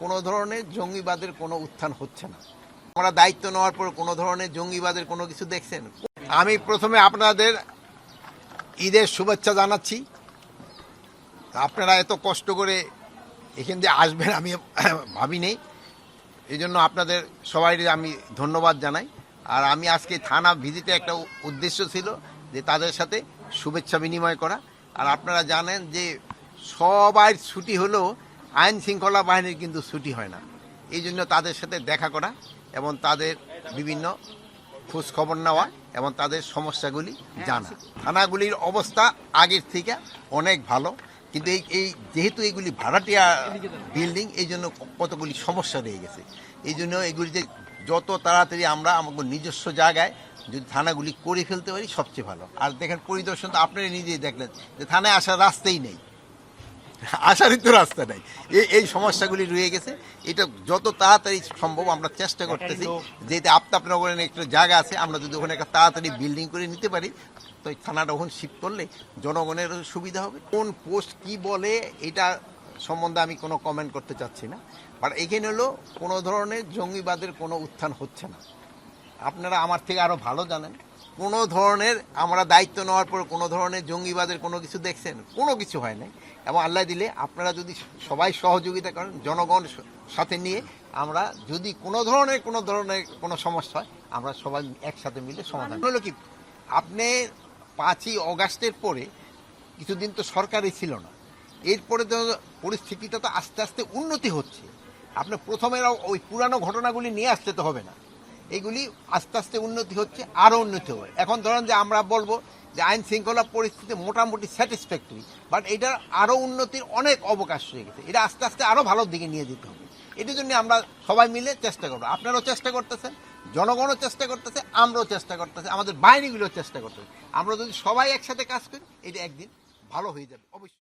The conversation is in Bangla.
কোনো ধরনের জঙ্গিবাদের কোনো উত্থান হচ্ছে না। আমরা দায়িত্ব নেওয়ার পর কোনো ধরনের জঙ্গিবাদের কোনো কিছু দেখছেন? আমি প্রথমে আপনাদের ঈদের শুভেচ্ছা জানাচ্ছি। আপনারা এত কষ্ট করে এখান দিয়ে আসবেন আমি ভাবি নেই এই জন্য আপনাদের সবাই আমি ধন্যবাদ জানাই। আর আমি আজকে থানা ভিজিটে একটা উদ্দেশ্য ছিল যে তাদের সাথে শুভেচ্ছা বিনিময় করা। আর আপনারা জানেন যে সবাই ছুটি হলেও আইন শৃঙ্খলা বাহিনীর কিন্তু ছুটি হয় না। এই জন্য তাদের সাথে দেখা করা এবং তাদের বিভিন্ন খোঁজ খবর নেওয়া এবং তাদের সমস্যাগুলি জানা। থানাগুলির অবস্থা আগের থেকে অনেক ভালো, কিন্তু এই এই যেহেতু এগুলি ভাড়াটিয়া বিল্ডিং, এই জন্য কতগুলি সমস্যা রয়ে গেছে। এই জন্য এগুলিতে যত তাড়াতাড়ি আমরা আমাদের নিজস্ব জায়গায় যদি থানাগুলি করে ফেলতে পারি, সবচেয়ে ভালো। আর দেখেন, পরিদর্শন তো আপনারা নিজেই দেখলেন যে থানায় আসার রাস্তাই নেই। আসারই তো রাস্তা নাই। এই এই সমস্যাগুলি রয়ে গেছে। এটা যত তাড়াতাড়ি সম্ভব আমরা চেষ্টা করতেছি যেহেতু আফতাবনগরের একটা জায়গা আছে আমরা যদি ওখানে একটা তাড়াতাড়ি বিল্ডিং করে নিতে পারি তো এই থানাটা ওখানে শিফট করলে জনগণের সুবিধা হবে। কোন পোস্ট কি বলে এটা সম্বন্ধে আমি কোনো কমেন্ট করতে চাচ্ছি না। বাট এখানে হলো কোনো ধরনের জঙ্গিবাদের কোনো উত্থান হচ্ছে না। আপনারা আমার থেকে আরও ভালো জানেন। কোনো ধরনের আমরা দায়িত্ব নেওয়ার পর কোনো ধরনের জঙ্গিবাদের কোনো কিছু দেখছেন, কোনো কিছু হয় নাই। এবং আল্লাহ দিলে আপনারা যদি সবাই সহযোগিতা করেন, জনগণ সাথে নিয়ে আমরা যদি কোনো ধরনের কোনো ধরনের কোনো সমস্যা হয়, আমরা সবাই একসাথে মিলে সমাধান হলো কি আপনি পাঁচই অগাস্টের পরে কিছুদিন তো সরকারই ছিল না। এরপরে তো পরিস্থিতিটা তো আস্তে আস্তে উন্নতি হচ্ছে। আপনি প্রথমে ওই পুরানো ঘটনাগুলি নিয়ে আসতে তো হবে না। এগুলি আস্তে আস্তে উন্নতি হচ্ছে আরও উন্নতি হবে। এখন ধরেন যে আমরা বলব যে আইন শৃঙ্খলা পরিস্থিতি মোটামুটি স্যাটিসফ্যাক্টরি বাট এটার আরও উন্নতির অনেক অবকাশ হয়ে গেছে। এটা আস্তে আস্তে আরও ভালোর দিকে নিয়ে যেতে হবে। এটির জন্য আমরা সবাই মিলে চেষ্টা করব। আপনারাও চেষ্টা করতেছেন, জনগণও চেষ্টা করতেছে, আমরাও চেষ্টা করতেছে, আমাদের বাহিনীগুলোও চেষ্টা করতেছে। আমরা যদি সবাই একসাথে কাজ করি, এটা একদিন ভালো হয়ে যাবে, অবশ্যই।